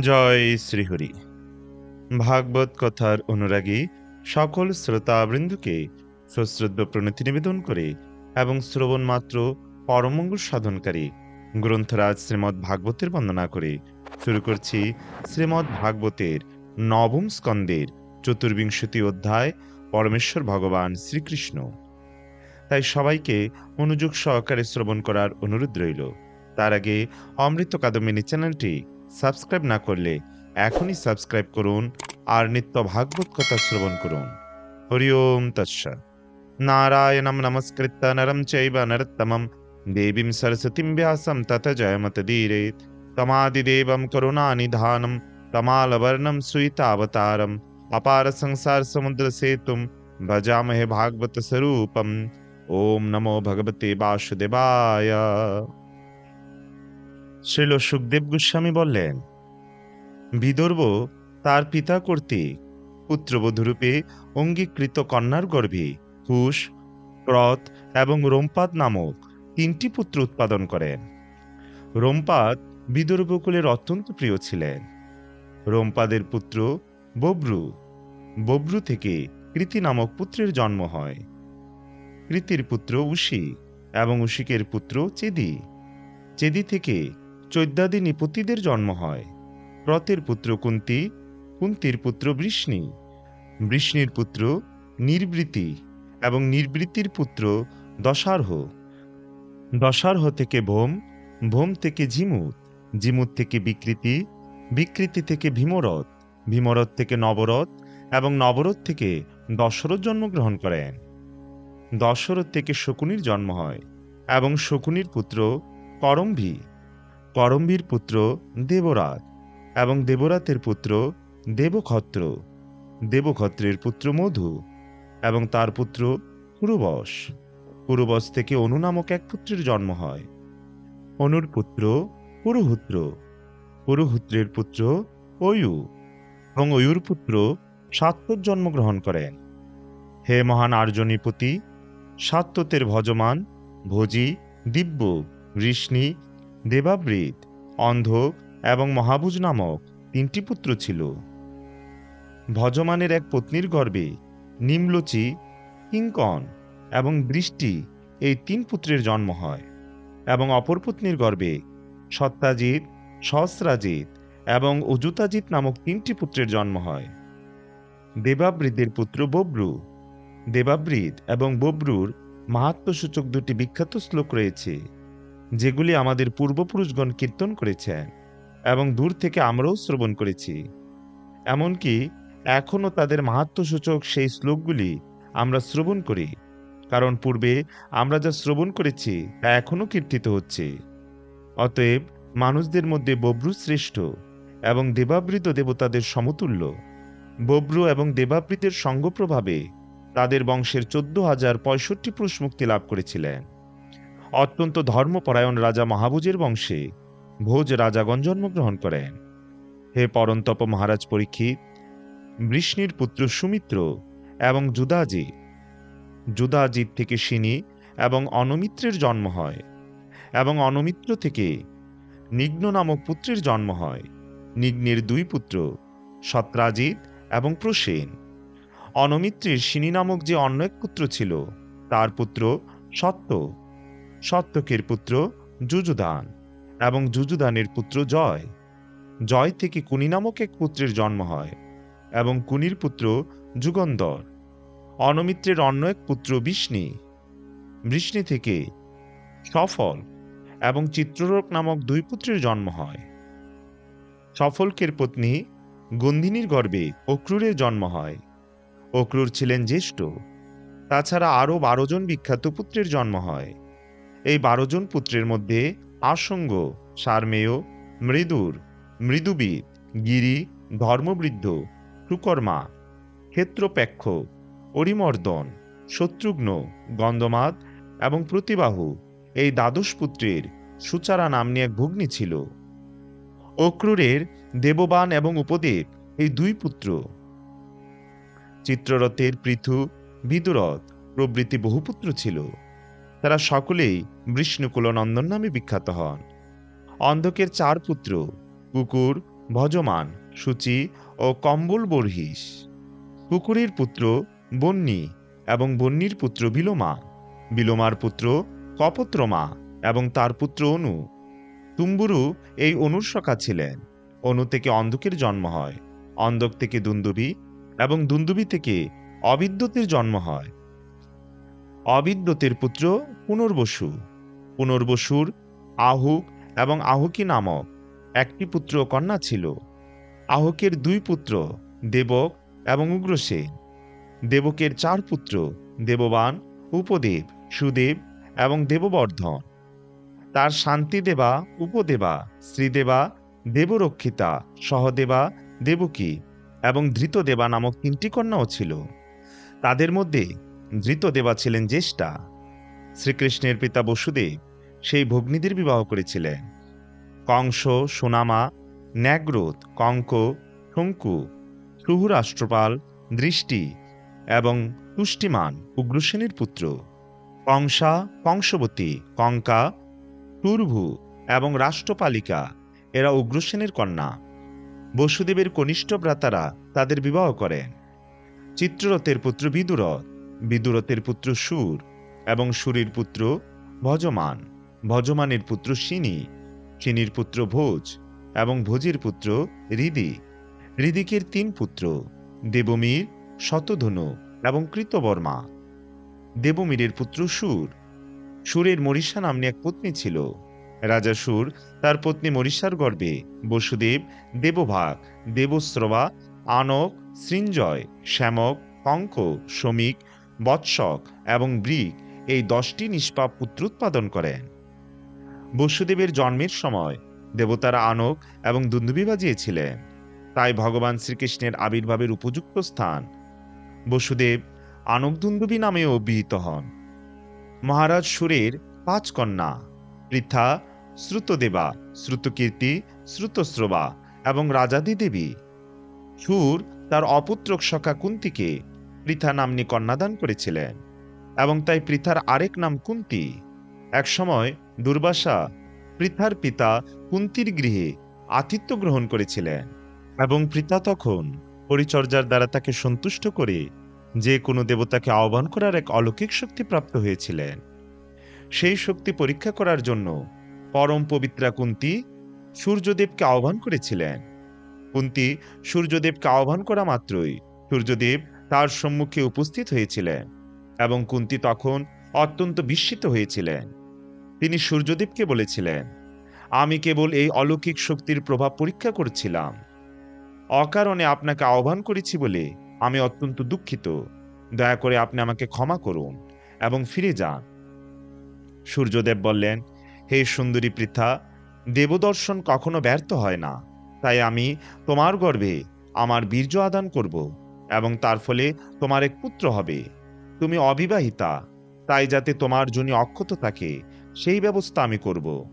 জয় শ্রীহরি। ভাগবত কথার অনুরাগী সকল শ্রোতাবৃন্দকে সশ্রদ্ধ প্রণতি নিবেদন করে এবং শ্রবণ মাত্র পরমঙ্গল সাধনকারী গ্রন্থরাজ শ্রীমদ্ ভাগবতের বন্দনা করে শুরু করছি শ্রীমদ্ ভাগবতের নবম স্কন্দের চতুর্বিংশতি অধ্যায়, পরমেশ্বর ভগবান শ্রীকৃষ্ণ। তাই সবাইকে মনোযোগ সহকারে শ্রবণ করার অনুরোধ রইল। তার আগে অমৃত কাদম্বিনী চ্যানেলটি সাবস্ক্রাইব না করলে এখনই সাবস্ক্রাইব করুন আর নিত্য ভাগবত কথা শ্রবণ করুন হরি ওম তৎসা নারায়ণম নমস্কৃত নরম চৈব নরোত্তমম দেবীম সরস্বতীম ব্যাসম তত জয়মত ধীরে তমাদিদেবম করুণা নিধানম তমালবর্ণম সুইতাবতারম अपार संसार समुद्र से तुम भजामहे भागवत स्वरूपम ओम नमो भगवते वासुदेवाय শ্রীল সুখদেব গোস্বামী বললেন, বিদর্ভ তার পিতা কর্তৃক পুত্রবধূরূপে অঙ্গীকৃত কন্যার গর্ভে হুশ ক্রত এবং রোমপাদ নামক তিনটি পুত্র উৎপাদন করেন। রোমপাদ বিদর্ভকুলের অত্যন্ত প্রিয় ছিলেন। রোমপাদের পুত্র বব্রু বব্রু থেকে কৃতি নামক পুত্রের জন্ম হয়। কৃতির পুত্র উশি এবং উশিকের পুত্র চেদি। চেদি থেকে চৈদ্যাদি নিপতিদের জন্ম হয়। রথের পুত্র কুন্তি, কুন্তির পুত্র বৃষ্ণি। বৃষ্ণির পুত্র নির্বৃতি এবং নির্বৃতির পুত্র দশার্হ। দশার্হ থেকে ভোম ভোম থেকে ঝিমুত ঝিমুত থেকে বিকৃতি বিকৃতি থেকে ভীমরথ ভীমরথ থেকে নবরথ এবং নবরথ থেকে দশরথ জন্মগ্রহণ করেন। দশরথ থেকে শকুনির জন্ম হয় এবং শকুনির পুত্র করম্ভী। করম্ভীর পুত্র দেবরাত এবং দেবরাতের পুত্র দেবক্ষত্র। দেবক্ষত্রের পুত্র মধু এবং তার পুত্র পুরুবশ পুরুবশ থেকে অনু নামক এক পুত্রের জন্ম হয়। অনুর পুত্র পুরুহুত্র পুরুহুত্রের পুত্র অয়ু এবং অয়ুর পুত্র সাত্তর জন্মগ্রহণ করেন। হে মহান আর্যনীপতি সাত্ততের ভজমান ভোজি, দিব্য ঋষ্ণি দেবাবৃত অন্ধ এবং মহাভুজ নামক তিনটি পুত্র ছিল। ভজমানের এক পত্নীর গর্ভে নিমলোচি, কিঙ্কন এবং বৃষ্টি এই তিন পুত্রের জন্ম হয় এবং অপর পত্নীর গর্ভে সত্যাজিৎ সহস্রাজিৎ এবং অজুতাজিৎ নামক তিনটি পুত্রের জন্ম হয়। দেবাবৃদের পুত্র বব্রু। দেবাবৃত এবং বব্রুর মাহাত্মসূচক দুটি বিখ্যাত শ্লোক রয়েছে। যেগুলি আমাদের পূর্বপুরুষগণ কীর্তন করেছেন এবং দূর থেকে আমরাও শ্রবণ করেছি। এমনকি এখনও তাদের মাহাত্মসূচক সেই শ্লোকগুলি আমরা শ্রবণ করি, কারণ পূর্বে আমরা যা শ্রবণ করেছি তা এখনও কীর্তিত হচ্ছে। অতএব মানুষদের মধ্যে বব্রু শ্রেষ্ঠ এবং দেবাবৃত দেবতাদের সমতুল্য। বব্রু এবং দেবাবৃতের সঙ্গ প্রভাবে তাদের বংশের চোদ্দ হাজার পঁয়ষট্টি পুরুষ মুক্তি লাভ করেছিলেন। অত্যন্ত ধর্মপরায়ণ রাজা মহাভুজের বংশে ভোজ রাজাগণ জন্মগ্রহণ করেন। হে পরন্তপ মহারাজ পরীক্ষিত বৃষ্ণির পুত্র সুমিত্র এবং যুদাজিৎ যুদাজিৎ থেকে সিনি এবং অনমিত্রের জন্ম হয় এবং অনমিত্র থেকে নিগ্ন নামক পুত্রের জন্ম হয়। নিগ্নের দুই পুত্র সত্রাজিৎ এবং প্রসেন। অনমিত্রের সিনি নামক যে অন্য এক পুত্র ছিল, তার পুত্র সত্য। সত্যকের পুত্র যুযুদান এবং যুযুদানের পুত্র জয়। জয় থেকে কুনি নামক এক পুত্রের জন্ম হয় এবং কুনির পুত্র যুগন্ধর অনমিত্রের অন্য এক পুত্র বিষ্ণি। বৃষ্ণি থেকে সফল এবং চিত্ররক নামক দুই পুত্রের জন্ম হয়। সফলকের পত্নী গন্ধিনীর গর্ভে অক্রুরের জন্ম হয়। অক্রুর ছিলেন জ্যেষ্ঠ। তাছাড়া আরও বারো জন বিখ্যাত পুত্রের জন্ম হয়। এই বারো জন পুত্রের মধ্যে আসঙ্গ, সারমেয়, মৃদুর মৃদুবিদ গিরি, ধর্মবৃদ্ধ, সুকর্মা, ক্ষেত্রপেক্ষ, অরিমর্দন, শত্রুঘ্ন, গন্ধমাদ এবং প্রতিবাহু এই দ্বাদশ পুত্রের সুচারা নাম্নী এক ভগ্নী ছিল। অক্রুরের দেববান এবং উপদেব এই দুই পুত্র। চিত্ররথের পৃথু বিদুরথ প্রভৃতি বহু পুত্র ছিল। তারা সকলেই বিষ্ণুকুল নন্দন নামে বিখ্যাত হন। অন্ধকের চার পুত্র, কুকুর, ভজমান, সূচি ও কম্বল বর্হিস কুকুরের পুত্র বন্যী এবং বন্নির পুত্র বিলোমা। বিলোমার পুত্র কপত্রমা এবং তার পুত্র অনু। তুম্বুরু এই অনুর সখা ছিলেন। অনু থেকে অন্ধকের জন্ম হয়। অন্ধক থেকে দুন্দুবি এবং দুন্দুবি থেকে অবিদ্যুতের জন্ম হয়। অবিদ্যুতের পুত্র পুনর্বসু। পুনর্বসুর আহুক এবং আহুকি নামক একটি পুত্র কন্যা ছিল। আহকের দুই পুত্র দেবক এবং উগ্রসেন। দেবকের চার পুত্র দেববান, উপদেব, সুদেব এবং দেববর্ধন। তার শান্তি দেবা উপদেবা, শ্রীদেবা, দেবরক্ষিতা, সহদেবা, দেবকী এবং ধৃতদেবা নামক তিনটি কন্যাও ছিল। তাদের মধ্যে ধৃতদেবা ছিলেন জ্যেষ্ঠা। শ্রীকৃষ্ণের পিতা বসুদেব সেই ভগ্নীদের বিবাহ করেছিলেন। কংস, সোনামা ন্যাগ্রোত কঙ্ক, শঙ্কু সুহুরাষ্ট্রপাল দৃষ্টি এবং তুষ্টিমান উগ্রসেনের পুত্র। কংসা, কংসবতী, কঙ্কা টুরভু এবং রাষ্ট্রপালিকা, এরা উগ্রসেনের কন্যা। বসুদেবের কনিষ্ঠ ভ্রাতারা তাদের বিবাহ করেন। চিত্ররথের পুত্র বিদুরথ বিদুরথের পুত্র সুর এবং সুরের পুত্র ভজমান। ভজমানের পুত্র সিনি সিনির পুত্র ভোজ এবং ভোজের পুত্র হৃদি। হৃদিকের তিন পুত্র, দেবমীর, শতধনু এবং কৃতবর্মা। দেবমীরের পুত্র সুর। সুরের মরিষা নামনি এক পত্নী ছিল। রাজা সুর তার পত্নী মরিষার গর্ভে বসুদেব, দেবভাগ, দেবশ্রবা, আনক, সৃঞ্জয়, শ্যামক কঙ্ক শ্রমিক বৎসক এবং ব্রিক এই দশটি নিষ্পাপ পুত্র উৎপাদন করেন। বসুদেবের জন্মের সময় দেবতারা আনক এবং দুন্দুবি বাজিয়েছিলেন। তাই ভগবান শ্রীকৃষ্ণের আবির্ভাবের উপযুক্ত স্থান। বসুদেব আনক দুন্দুবি নামেও অভিহিত হন। মহারাজ সুরের পাঁচ কন্যা পৃথা, শ্রুতদেবা, শ্রুতকীর্তি, শ্রুতশ্রবা এবং রাজাদি দেবী সুর তার অপুত্রক সখা কুন্তিকে পৃথা নামনি কন্যাদান করেছিলেন, এবং তাই পৃথার আরেক নাম কুন্তি। একসময় দুর্বাসা পৃথার পিতা কুন্তির গৃহে আতিথ্য গ্রহণ করেছিলেন, এবং পৃথা তখন পরিচর্যার দ্বারা তাকে সন্তুষ্ট করে যে কোনো দেবতাকে আহ্বান করার এক অলৌকিক শক্তি প্রাপ্ত হয়েছিলেন। সেই শক্তি পরীক্ষা করার জন্য পরম পবিত্রা কুন্তি সূর্যদেবকে আহ্বান করেছিলেন। কুন্তি সূর্যদেবকে আহ্বান করা মাত্রই সূর্যদেব তার সম্মুখে উপস্থিত হয়েছিলেন এবং কুন্তি তখন অত্যন্ত বিস্মিত হয়েছিলেন। তিনি সূর্যদেবকে বলেছিলেন, আমি কেবল এই অলৌকিক শক্তির প্রভাব পরীক্ষা করছিলাম। অকারণে আপনাকে আহ্বান করেছি বলে আমি অত্যন্ত দুঃখিত। দয়া করে আপনি আমাকে ক্ষমা করুন এবং ফিরে যান। সূর্যদেব বললেন, হে সুন্দরী পৃথা, দেবদর্শন কখনো ব্যর্থ হয় না। তাই আমি তোমার গর্ভে আমার বীর্য আদান করব। এবং তার ফলে তোমার এক পুত্র হবে। তুমি অবিবাহিতা, তাই যাতে তোমার জনি অক্ষত থাকে, সেই ব্যবস্থা আমি করব।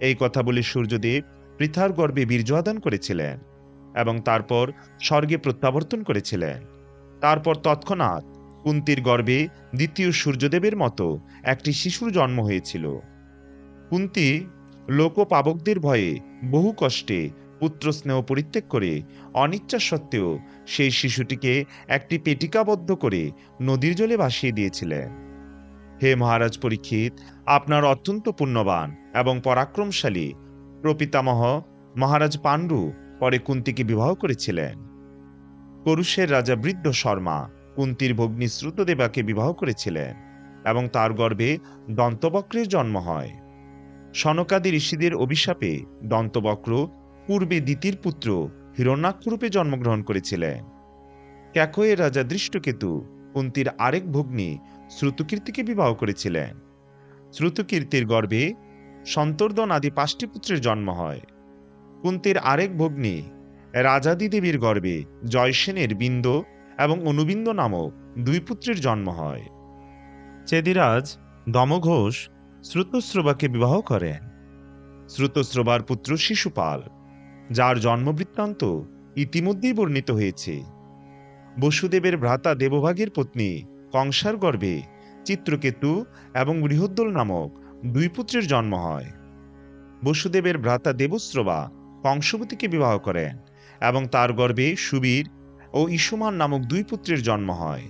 এই কথা বলে সূর্যদেব পৃথার গর্ভে বীর্য আদান করেছিলেন এবং তারপর স্বর্গে প্রত্যাবর্তন করেছিলেন। তারপর তৎক্ষণাৎ কুন্তির গর্ভে দ্বিতীয় সূর্যদেবের মতো একটি শিশুর জন্ম হয়েছিল। কুন্তি লোকপাবকদের ভয়ে বহু কষ্টে পুত্র স্নেহ পরিত্যাগ করে, অনিচ্ছা সত্ত্বেও সেই শিশুটিকে একটি পেটিকাবদ্ধ করে নদীর জলে ভাসিয়ে দিয়েছিলেন। হে মহারাজ পরীক্ষিত, আপনার অত্যন্ত পুণ্যবান এবং পরাক্রমশালী প্রপিতামহ মহারাজ পাণ্ডু পরে কুন্তিকে বিবাহ করেছিলেন। করুষের রাজা বৃদ্ধ শর্মা কুন্তির ভগ্নী শ্রুতদেবাকে বিবাহ করেছিলেন এবং তার গর্ভে দন্তবক্রের জন্ম হয়। সনকাদি ঋষিদের অভিশাপে দন্তবক্র পূর্বে দ্বিতীয় পুত্র হিরণ্যাক্ষরূপে জন্মগ্রহণ করেছিলেন। ক্যাকয়ের রাজা দৃষ্টকেতু কুন্তির আরেক ভগ্নী শ্রুতকীর্তিকে বিবাহ করেছিলেন। শ্রুতকীর্তির গর্ভে সন্তর্দন আদি পাঁচটি পুত্রের জন্ম হয়। কুন্তির আরেক ভগ্নী রাজাদি দেবীর গর্ভে জয়সেনের বিন্দ এবং অনুবিন্দ নামক দুই পুত্রের জন্ম হয়। চেদিরাজ দমঘোষ শ্রুতশ্রবাকে বিবাহ করেন। শ্রুতশ্রবার পুত্র শিশুপাল। যার জন্মবৃত্তান্ত ইতিমধ্যেই বর্ণিত হয়েছে। বসুদেবের ভ্রাতা দেবভাগের পত্নী কংসার গর্ভে চিত্রকেতু এবং বৃহদ্দল নামক দুই পুত্রের জন্ম হয়। বসুদেবের ভ্রাতা দেবশ্রবা কংসবতীকে বিবাহ করেন এবং তার গর্ভে সুবীর ও ইসুমান নামক দুই পুত্রের জন্ম হয়।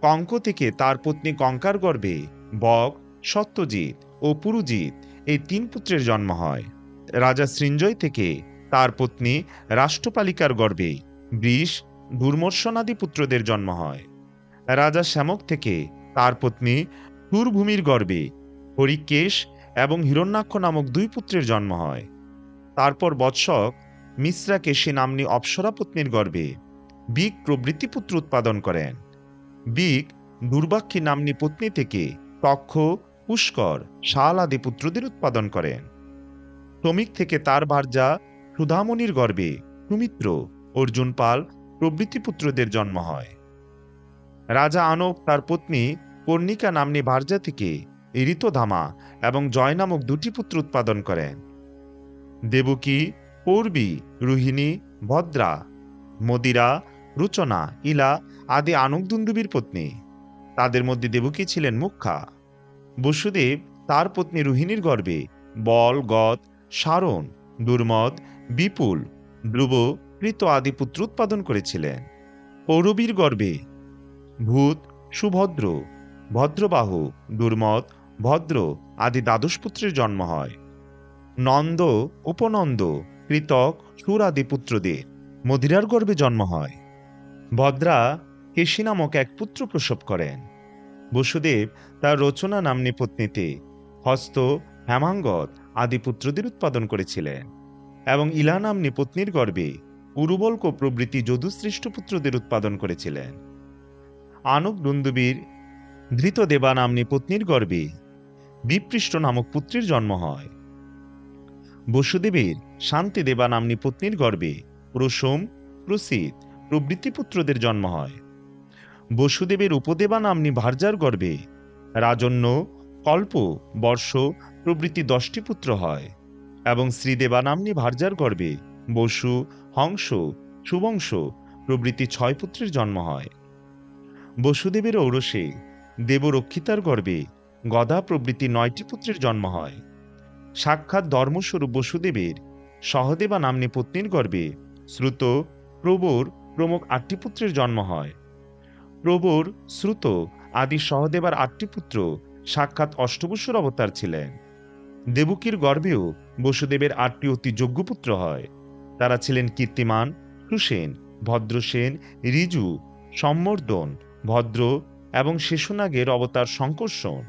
কঙ্ক থেকে তার পত্নী কঙ্কার গর্ভে বক সত্যজিৎ ও পুরুজিৎ এই তিন পুত্রের জন্ম হয়। রাজা সৃঞ্জয় থেকে তার পত্নী রাষ্ট্রপালিকার গর্ভে বৃষ দুর্মর্শনাদি পুত্রদের জন্ম হয়। রাজা শ্যামক থেকে তার পত্নী সুরভূমির গর্ভে হরিকেশ এবং হিরণ্যাক্ষ নামক দুই পুত্রের জন্ম হয়। তারপর বৎসক মিশ্রা কেশী নাম্নী অপ্সরা পত্নীর গর্ভে বিক প্রভৃতি পুত্র উৎপাদন করেন। বিক দুর্বাক্ষী নাম্নী পত্নী থেকে তক্ষ পুষ্কর, শাল আদি পুত্রদের উৎপাদন করেন। শ্রমিক থেকে তার ভার্যা সুধামণির গর্ভে সুমিত্র অর্জুন পাল প্রভৃতি পুত্রদের জন্ম হয়। রাজা আনক তার পত্নী কর্ণিকা নাম্নী ভার্যা থেকে ঋতধামা এবং জয় নামক দুটি পুত্র উৎপাদন করেন। দেবকী, পৌর্বী, রোহিণী, ভদ্রা, মদিরা, রুচনা, ইলা আদি আনকদুন্দুবীর পত্নী। তাদের মধ্যে দেবকী ছিলেন মুখ্যা। বসুদেব তার পত্নী রোহিণীর গর্ভে বল, গদ, সারণ, দুর্মদ বিপুল ধ্রুব কৃত আদি পুত্র উৎপাদন করেছিলেন। পৌরবীর গর্ভে ভূত, সুভদ্র, ভদ্রবাহু, দুর্মত, ভদ্র আদি দ্বাদশ পুত্রের জন্ম হয়। নন্দ, উপনন্দ কৃতক, সুর আদি পুত্রদের মদিরার গর্ভে জন্ম হয়। ভদ্রা কেশী নামক এক পুত্র প্রসব করেন। বসুদেব তার রচনা নাম্নী পত্নীতে হস্ত হেমাঙ্গদ আদি পুত্রদের উৎপাদন করেছিলেন। এবং ইলা নাম্নী পত্নীর গর্ভে উরুবল্ক প্রভৃতি যদুশ্রেষ্ঠ পুত্রদের উৎপাদন করেছিলেন। আনুক দুন্দুবীর ধৃতদেবা নাম্নী পত্নীর গর্ভে বিপৃষ্ট নামক পুত্রের জন্ম হয়। বসুদেবের শান্তি দেবা নাম্নী পত্নীর গর্ভে প্রসম প্রসিদ প্রভৃতি পুত্রদের জন্ম হয়। বসুদেবের উপদেবা নাম্নী ভার্যার গর্ভে রাজন্য, কল্প, বর্ষ প্রভৃতি দশটি পুত্র হয়। এবং শ্রীদেবা নাম্নী ভার্যার গর্ভে বসু, হংস, সুবংশ প্রভৃতি ছয় পুত্রের জন্ম হয়। বসুদেবের ঔরসে দেবরক্ষিতার গর্ভে গদা প্রভৃতি নয়টি পুত্রের জন্ম হয়। সাক্ষাৎ ধর্মস্বরূপ বসুদেবের সহদেবা নাম্নী পত্নীর গর্ভে শ্রুত প্রবর প্রমুখ আটটি পুত্রের জন্ম হয়। প্রবর, শ্রুত আদি সহদেবার আটটি পুত্র সাক্ষাৎ অষ্টবসুর অবতার ছিলেন। দেবকীর গর্ভেও বসুদেবের আটটি অতি যোগ্য পুত্র হয়। তারা ছিলেন কীর্তিমান, সুসেন, ভদ্রসেন, রিজু, সম্বর্ধন, ভদ্র এবং শেষনাগের অবতার শঙ্কর্ষণ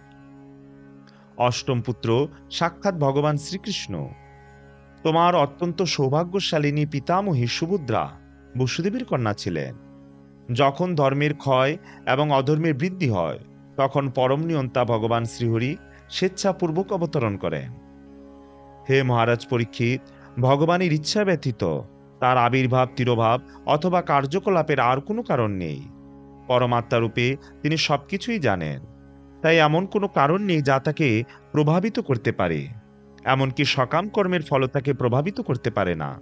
অষ্টম পুত্র সাক্ষাৎ ভগবান শ্রীকৃষ্ণ। তোমার অত্যন্ত সৌভাগ্যশালিনী পিতামহী সুভদ্রা বসুদেবের কন্যা ছিলেন। যখন ধর্মের ক্ষয় এবং অধর্মের বৃদ্ধি হয়, তখন পরম নিয়ন্তা ভগবান শ্রীহরি স্বেচ্ছাপূর্বক অবতরণ করেন হে মহারাজ পরীক্ষিত, ভগবানের ইচ্ছা ব্যতীত তার আবির্ভাব, তিরোভাব অথবা কার্যকলাপের আর কোনো কারণ নেই। পরমাত্মারূপে তিনি সবকিছুই জানেন। তাই এমন কোনো কারণ নেই যা তাকে প্রভাবিত করতে পারে। এমনকি সকাম কর্মের ফল তাকে প্রভাবিত করতে পারে না।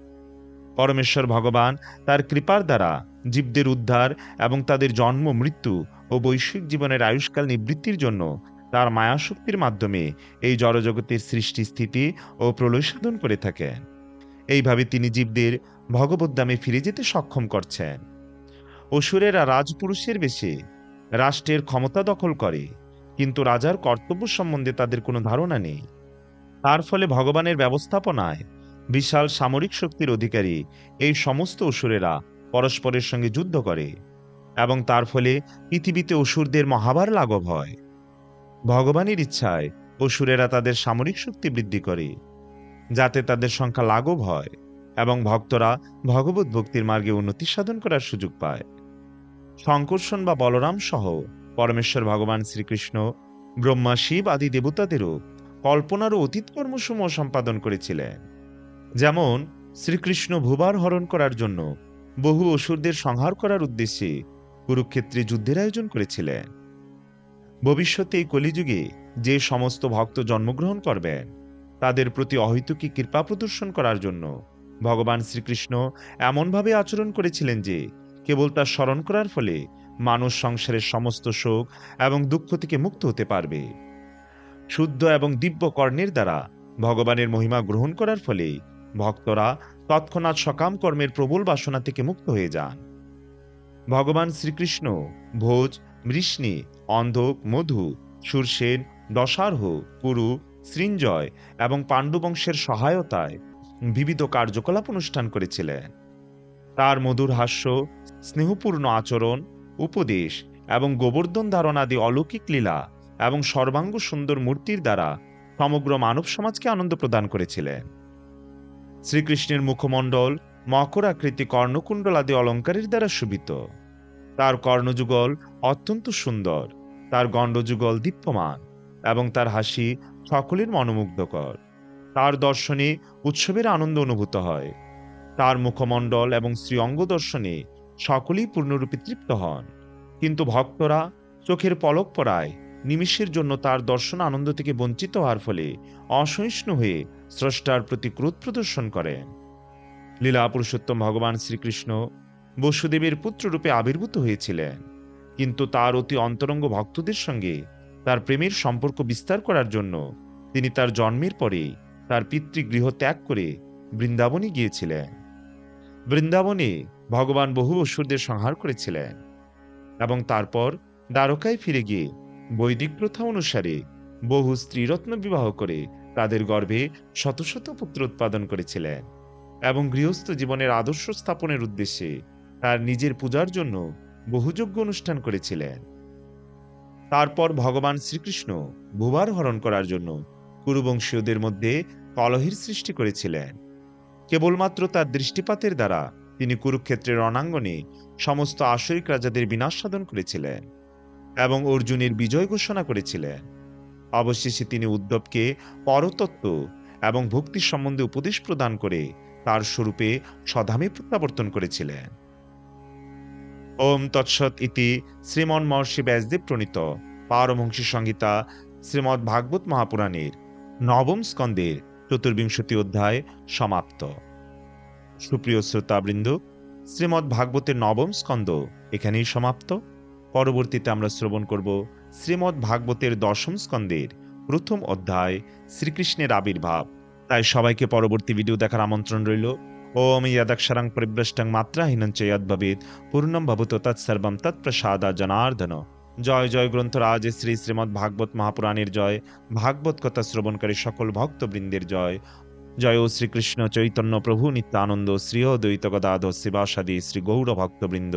পরমেশ্বর ভগবান তার কৃপার দ্বারা জীবদের উদ্ধার এবং তাদের জন্ম, মৃত্যু ও বৈশ্বিক জীবনের আয়ুষ্কাল নিবৃত্তির জন্য তার মায়াশক্তির মাধ্যমে এই জড়জগতের সৃষ্টি, স্থিতি ও প্রলয় সাধন করে থাকেন। এইভাবে তিনি জীবদের ভগবদ্দামে ফিরে যেতে সক্ষম করছেন। অসুরেরা রাজপুরুষের বেশে রাষ্ট্রের ক্ষমতা দখল করে, কিন্তু রাজার কর্তব্য সম্বন্ধে তাদের কোনো ধারণা নেই। তার ফলে ভগবানের ব্যবস্থাপনায় বিশাল সামরিক শক্তির অধিকারী এই সমস্ত অসুরেরা পরস্পরের সঙ্গে যুদ্ধ করে এবং তার ফলে পৃথিবীতে অসুরদের মহাবার লাঘব হয়। ভগবানের ইচ্ছায় অসুরেরা তাদের সামরিক শক্তি বৃদ্ধি করে, যাতে তাদের সংখ্যা লাঘব হয় এবং ভক্তরা ভগবত ভক্তির মার্গে উন্নতি সাধন করার সুযোগ পায়। শঙ্কর্ষণ বা বলরাম সহ পরমেশ্বর ভগবান শ্রীকৃষ্ণ, ব্রহ্মা, শিব আদি দেবতাদেরও কল্পনার অতীত কর্মসমূহ সম্পাদন করেছিলেন। যেমন শ্রীকৃষ্ণ ভূবার হরণ করার জন্য বহু অসুরদের সংহার করার উদ্দেশ্যে কুরুক্ষেত্রে যুদ্ধের আয়োজন করেছিলেন। ভবিষ্যতে এই কলিযুগে যে সমস্ত ভক্ত জন্মগ্রহণ করবেন, তাদের প্রতি অহৈতুকী কৃপা প্রদর্শন করার জন্য ভগবান শ্রীকৃষ্ণ এমনভাবে আচরণ করেছিলেন যে কেবল তার স্মরণ করার ফলে মানুষ সংসারের সমস্ত শোক এবং দুঃখ থেকে মুক্ত হতে পারবে। শুদ্ধ এবং দিব্য কর্ণের দ্বারা ভগবানের মহিমা গ্রহণ করার ফলে ভক্তরা তৎক্ষণাৎ সকাম কর্মের প্রবল বাসনা থেকে মুক্ত হয়ে যান। ভগবান শ্রীকৃষ্ণ ভোজ মৃষ্ণি, অন্ধক, মধু, সুরসেন, দশার্হ, কুরু, সৃঞ্জয় এবং পাণ্ডবংশের সহায়তায় বিবিধ কার্যকলাপ অনুষ্ঠান করেছিলেন। তার মধুর হাস্য, স্নেহপূর্ণ আচরণ, উপদেশ এবং গোবর্ধন ধারণ আদি অলৌকিক লীলা এবং সর্বাঙ্গ সুন্দর মূর্তির দ্বারা সমগ্র মানব সমাজকে আনন্দ প্রদান করেছিলেন। শ্রীকৃষ্ণের মুখমণ্ডল মকর আকৃতি কর্ণকুণ্ডল আদি অলঙ্কারের দ্বারা শোভিত। তার কর্ণযুগল অত্যন্ত সুন্দর, তার গণ্ডযুগল দীপ্যমান এবং তার হাসি সকলের মনোমুগ্ধকর। তার দর্শনে উৎসবের আনন্দ অনুভূত হয়। তার মুখমণ্ডল এবং শ্রী অঙ্গ দর্শনে সকলেই পূর্ণরূপে তৃপ্ত হন। কিন্তু ভক্তরা চোখের পলক পড়ায় নিমিষের জন্য তার দর্শন আনন্দ থেকে বঞ্চিত হওয়ার ফলে অসহিষ্ণু হয়ে স্রষ্টার প্রতি ক্রোধ প্রদর্শন করেন। লীলা পুরুষোত্তম ভগবান শ্রীকৃষ্ণ বসুদেবের পুত্ররূপে আবির্ভূত হয়েছিলেন। কিন্তু তার অতি অন্তরঙ্গ ভক্তদের সঙ্গে তার প্রেমের সম্পর্ক বিস্তার করার জন্য তিনি তার জন্মের পরে তার পিতৃগৃহ ত্যাগ করে বৃন্দাবনে গিয়েছিলেন। বৃন্দাবনে ভগবান বহু অসুরদের সংহার করেছিলেন এবং তারপর দ্বারকায় ফিরে গিয়ে বৈদিক প্রথা অনুসারে বহু স্ত্রীরত্ন বিবাহ করে তাদের গর্ভে শত শত পুত্র উৎপাদন করেছিলেন এবং গৃহস্থ জীবনের আদর্শ স্থাপনের উদ্দেশ্যে তার নিজের পূজার জন্য বহুযজ্ঞ অনুষ্ঠান করেছিলেন। তারপর ভগবান শ্রীকৃষ্ণ ভুবার হরণ করার জন্য কুরুবংশীয়দের মধ্যে কলহের সৃষ্টি করেছিলেন। কেবলমাত্র তার দৃষ্টিপাতের দ্বারা তিনি কুরুক্ষেত্রের রণাঙ্গনে সমস্ত আসরিক রাজাদের বিনাশ সাধন করেছিলেন এবং অর্জুনের বিজয় ঘোষণা করেছিলেন। অবশেষে তিনি উদ্ধবকে পরতত্ত্ব এবং ভক্তি সম্বন্ধে উপদেশ প্রদান করে তার স্বরূপে স্বধামে প্রত্যাবর্তন করেছিলেন। ওম তৎসৎ ইতি শ্রীমন মহর্ষি ব্যাসদেব প্রণীত। পারমহংসী সংহিতা শ্রীমদ্ ভাগবত মহাপুরাণের নবম স্কন্দের চতুর্বিংশতি অধ্যায় সমাপ্ত। সুপ্রিয় শ্রোতাবৃন্দ, শ্রীমদ্ ভাগবতের নবম স্কন্দ এখানেই সমাপ্ত। পরবর্তীতে আমরা শ্রবণ করব শ্রীমদ্ ভাগবতের দশম স্কন্দের প্রথম অধ্যায় শ্রীকৃষ্ণের আবির্ভাব। তাই সবাইকে পরবর্তী ভিডিও দেখার আমন্ত্রণ রইল। ওম ইয়াদাক্ষরাং পরিভ্রষ্টং মাত্রাহীনঞ্চ যদ্ভবেদ পূর্ণম ভবত তৎসর্বম তৎপ্রসাদা জনার্দন জয় জয় গ্রন্থরাজ শ্রী শ্রীমদ্ ভাগবত মহাপুরাণের জয় ভাগবত কথা শ্রবণকারী সকল ভক্তবৃন্দের জয় জয় শ্রীকৃষ্ণ চৈতন্য প্রভু নিত্যানন্দ শ্রী দ্বৈত গদাধ শিবাসাদি শ্রী গৌর ভক্তবৃন্দ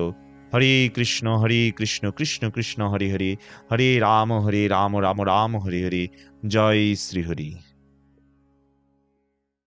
হরে কৃষ্ণ হরে কৃষ্ণ কৃষ্ণ কৃষ্ণ হরে হরে হরে রাম হরে রাম রাম রাম হরে হরে জয় শ্রী হরি